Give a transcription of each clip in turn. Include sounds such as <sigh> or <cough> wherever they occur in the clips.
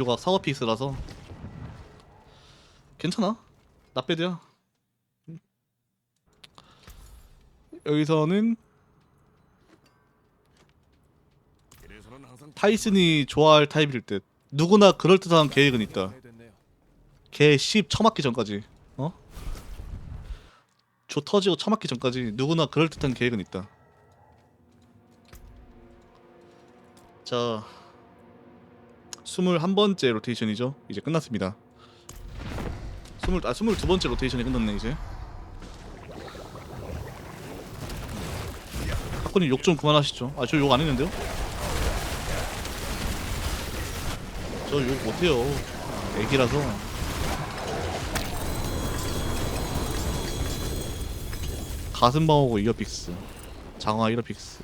요가 사워피스라서. 괜찮아. 나빼드야. 여기서는 타이슨이 좋아할 타입일 듯. 누구나 그럴듯한 계획은 있다. 됐네요. 걔10 처맞기 전까지. 어? 조 터지고 처맞기 전까지 누구나 그럴듯한 계획은 있다. 자 21번째 로테이션이죠? 이제 끝났습니다. 20, 아 22번째 로테이션이 끝났네 이제. 학군님 욕 좀 그만하시죠. 아 저 욕 안 했는데요? 저 욕 못해요. 애기라서. 가슴방어고 이어픽스. 장화 이어픽스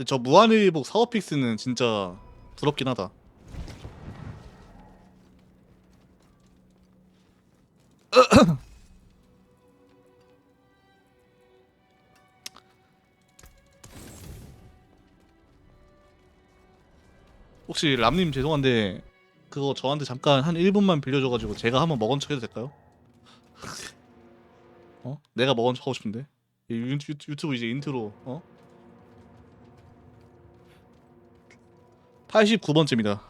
근데 저 무한의복 사워픽스는 진짜 부럽긴 하다 <coughs> 혹시 람님 죄송한데 그거 저한테 잠깐 한 1분만 빌려줘가지고 제가 한번 먹은 척 해도 될까요? <laughs> 어? 내가 먹은 척 하고 싶은데 이 유, 유, 유튜브 이제 인트로 어? 89번째입니다.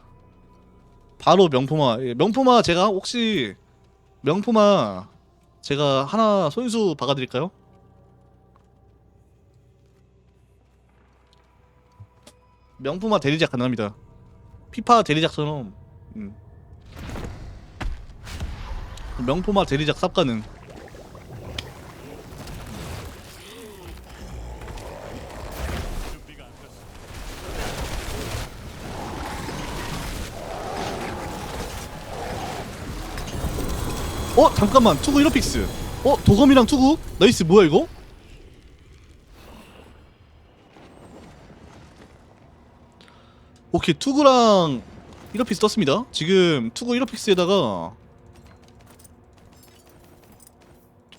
바로 명품화. 예, 명품화 제가 혹시 명품화 제가 하나 손수 박아드릴까요? 명품화 대리작 가능합니다. 피파 대리작처럼. 음. 명품화 대리작 쌉 가능 어 잠깐만. 투구 1호픽스. 어 도검이랑 투구? 나이스. 뭐야 이거? 오케이. 투구랑 1호픽스 떴습니다. 지금 투구 1호픽스에다가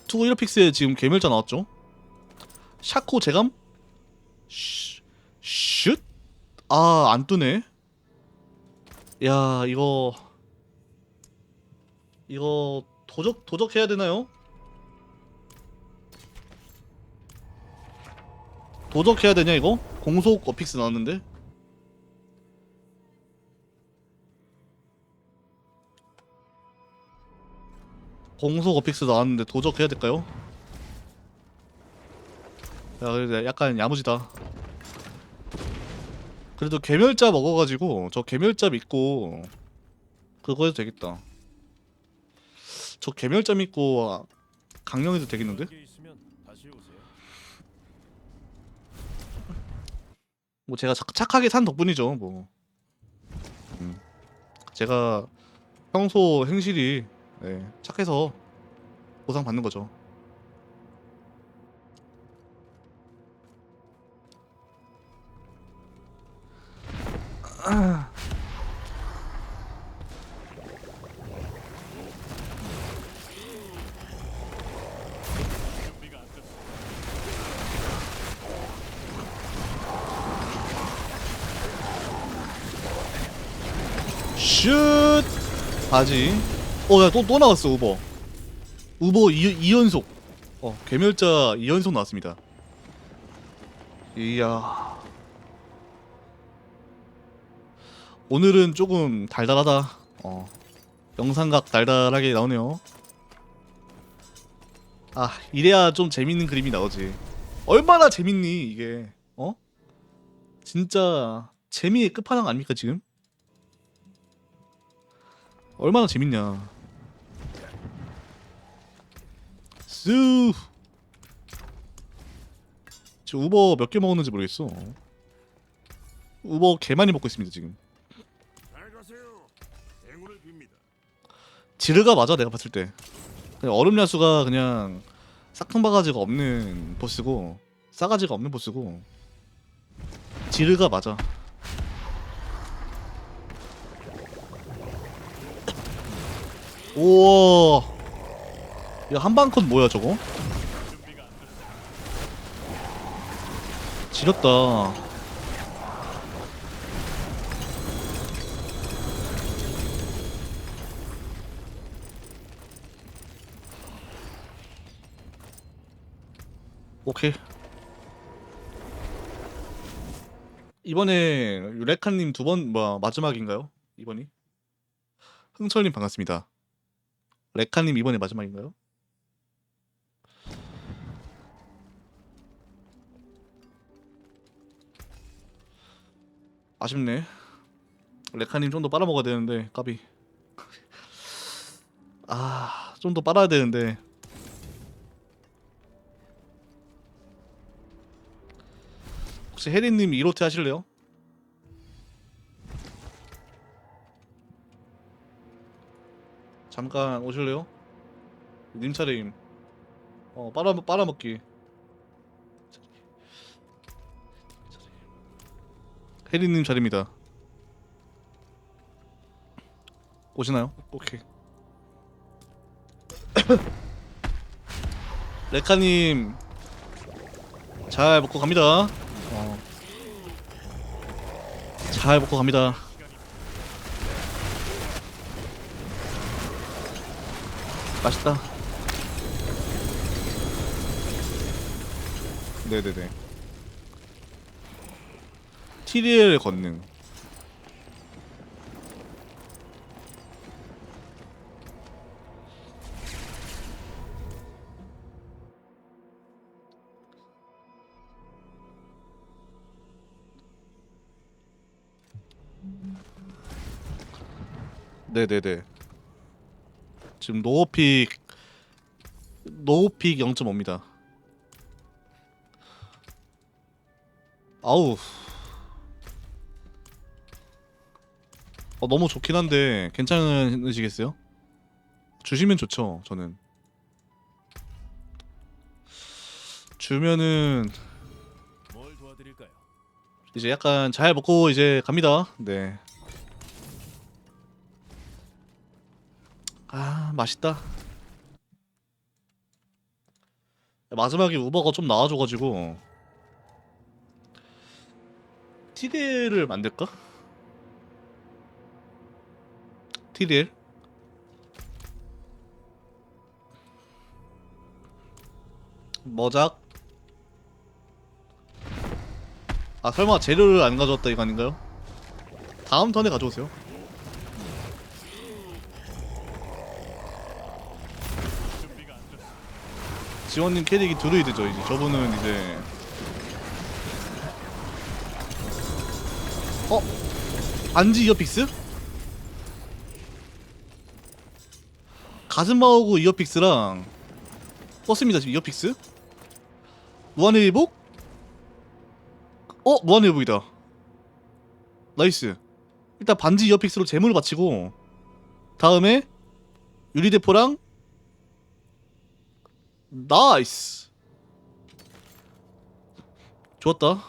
투구 1호픽스에 지금 괴멸자 나왔죠? 샤코 슈- 슛? 아 안 뜨네. 야 이거 이거 도적 도적해야 되나요? 도적해야 되냐 이거? 공속 어픽스 나왔는데 공속 어픽스 나왔는데 도적해야 될까요? 야 그래도 약간 야무지다 그래도 괴멸자 먹어가지고 저 괴멸자 믿고 그거 해도 되겠다 저 개멸자 믿고 강령해도 되겠는데? 뭐 제가 착, 착하게 산 덕분이죠 뭐 음. 제가 평소 행실이 네, 착해서 보상 받는 거죠 슛! 바지. 어 야 또 또 나왔어 우버. 우버 2, 이연속 어 괴멸자 2연속 나왔습니다. 이야. 오늘은 조금 달달하다. 어 영상각 달달하게 나오네요. 아 이래야 좀 재밌는 그림이 나오지. 얼마나 재밌니 이게. 어? 진짜 재미의 끝판왕 아닙니까 지금 얼마나 재밌냐. 쑥. 지금 우버 몇 개 먹었는지 모르겠어. 우버 개 많이 먹고 있습니다 지금. 지르가 맞아 내가 봤을 때. 얼음 야수가 그냥 싹퉁 바가지가 없는 보스고 싸가지가 없는 보스고 지르가 맞아. 우와. 야 한방컷 뭐야 저거? 지렸다. 오케이. 이번에 유레카님 두 번 뭐 마지막인가요? 이번이? 흥철님 반갑습니다. 레카님 이번에 마지막인가요? 아쉽네. 레카님 좀 더 빨아먹어야 되는데 까비. 아, 좀 더 빨아야 되는데. 혹시 혜리님 2로테 하실래요? 잠깐 오실래요? 님 차례임. 어, 빨아 빨아먹기. 혜리님 자리입니다. 오시나요? 오케이. <coughs> 레카님 잘 먹고 갑니다. 어. 잘 먹고 갑니다. 맛있다. 네네네. TDL 건능. 네네네. 지금 노우픽 노우픽 0.5입니다. 아우. 어, 너무 좋긴 한데 괜찮으시겠어요? 주시면 좋죠. 저는 주면은 뭘 도와드릴까요? 이제 약간 잘 먹고 이제 갑니다. 네. 아 맛있다. 마지막에 우버가 좀 나와줘가지고 TDL을 만들까? TDL? 머작? 아 설마 재료를 안 가져왔다 이거 아닌가요? 다음 턴에 가져오세요. 지원님 캐릭이 드루이드죠 이제 저분은 이제 어? 반지 이어픽스? 가슴 마오고 이어픽스랑 떴습니다 지금 이어픽스 무한의 회복? 어? 무한의 회복이다 나이스 일단 반지 이어픽스로 재물을 바치고 다음에 유리대포랑 나이스 좋았다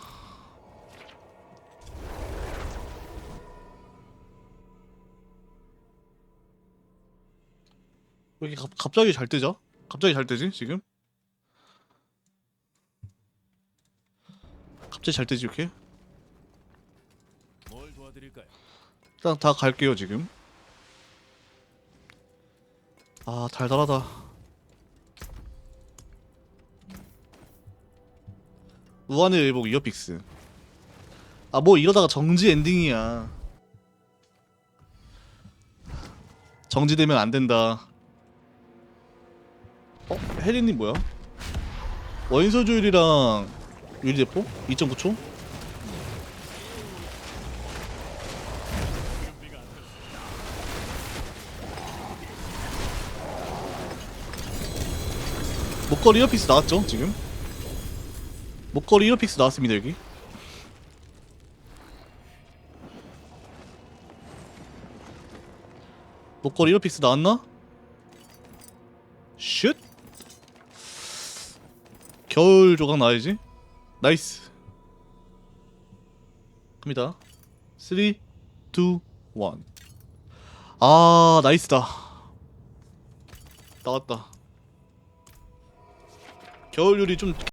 왜 이렇게 갑, 갑자기 잘 뜨죠? 갑자기 잘 뜨지 지금? 갑자기 잘 뜨지 이렇게? 뭘 도와드릴까요? 일단 다 갈게요 지금 아 달달하다 무한의 의복 이어픽스 아 뭐 이러다가 정지 엔딩이야 정지되면 안 된다 어? 혜리님 뭐야? 원소 조율이랑 유리대포? 2.9초? 목걸이 이어픽스 나왔죠 지금? 목걸이 이어픽스 나왔습니다 여기. 목걸이 이어픽스 나왔나? 슛! 겨울 조각 나와야지. 나이스. 갑니다. 3 2 1아 나이스다. 나왔다. 겨울 요리 좀